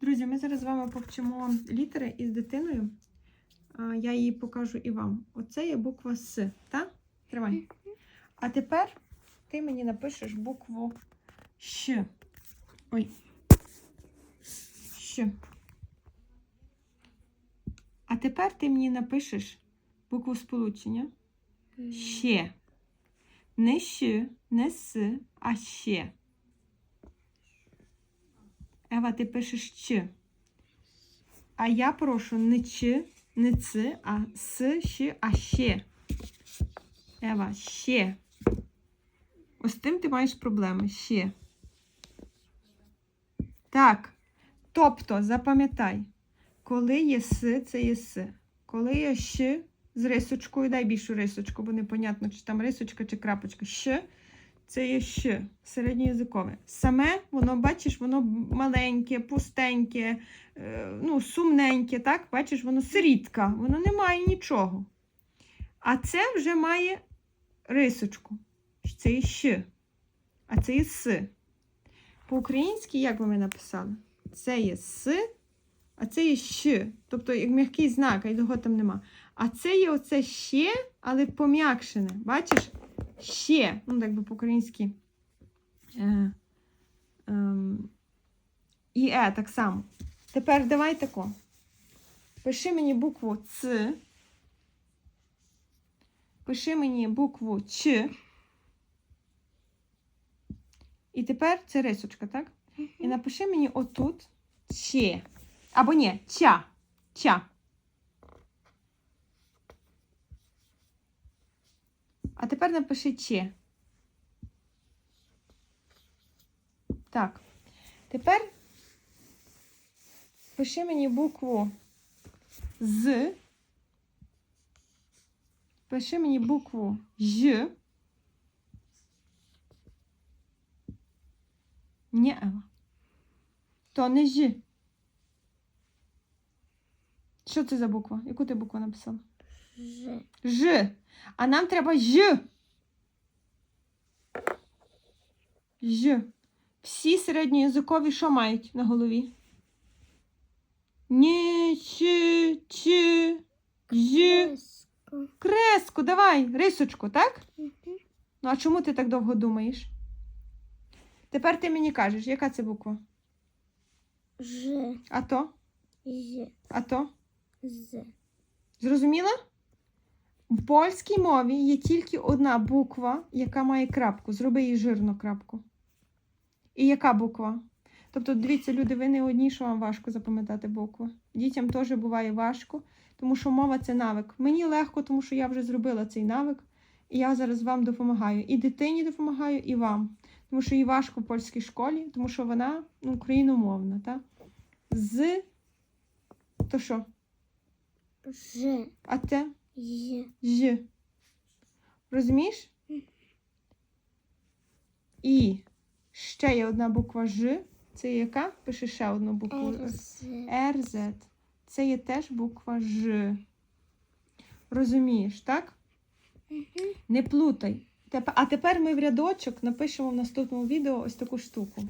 Друзі, ми зараз з вами повчимо літери із дитиною. Я її покажу і вам. Оце є буква С, так? Тримай. А тепер ти мені напишеш букву Щ. Ой. Щ. А тепер ти мені напишеш букву сполучення. Ще. Не щ, не с, а ще. Ева, ти пишеш ч. А я прошу не ч, не ц, а с, щ, а ще. Ева, ще. Ось тим ти маєш проблеми. Ще. Так. Тобто, запам'ятай, коли є с, це є с. Коли є щ з рисочкою, дай більшу рисочку, бо непонятно, чи там рисочка, чи крапочка. Щ, це є щ, середньоязикове. Саме, воно, бачиш, воно маленьке, пустеньке, е, ну, сумненьке, так? Бачиш, воно сирітка, воно не має нічого. А це вже має рисочку. Це є щ, а це є с. По-українськи, як би ми написали? Це є с, а це є щ. Тобто як м'який знак, а його там нема. А це є оце ще, але пом'якшене. Бачиш? Ще. Ну, так би по-українськи. Е, ем, і е так само. Тепер давай тако. Пиши мені букву Ц. Пиши мені букву Ч. І тепер це рисочка, так? І напиши мені отут Че. Або ні, ча. Ча. А тепер напиши Че. Так. Тепер пиши мені букву З. Пиши мені букву Ж. Ні, Ева. То не Ж. Що це за буква? Яку ти букву написала? Ж. Ж. А нам треба Ж. Ж. Всі середньоязикові що мають на голові? Ні, чи, чи, Ж. Креску, давай, рисочку, так? Мгм. Ну, а чому ти так довго думаєш? Тепер ти мені кажеш, яка це буква? Ж. А то? Ж. А то? З. Зрозуміла? В польській мові є тільки одна буква, яка має крапку. Зроби їй жирну крапку. І яка буква? Тобто, дивіться, люди, ви не одні, що вам важко запам'ятати букву. Дітям теж буває важко, тому що мова це навик. Мені легко, тому що я вже зробила цей навик, і я зараз вам допомагаю. І дитині допомагаю, і вам. Тому що їй важко в польській школі, тому що вона ну, україномовна. Так? З. То що? Ж. А те? Ж. Ж. Розумієш? І ще є одна буква Ж. Це яка? Пиши ще одну букву. РЗ. Це є теж буква Ж. Розумієш, так? Не плутай. А тепер ми в рядочок напишемо в наступному відео ось таку штуку.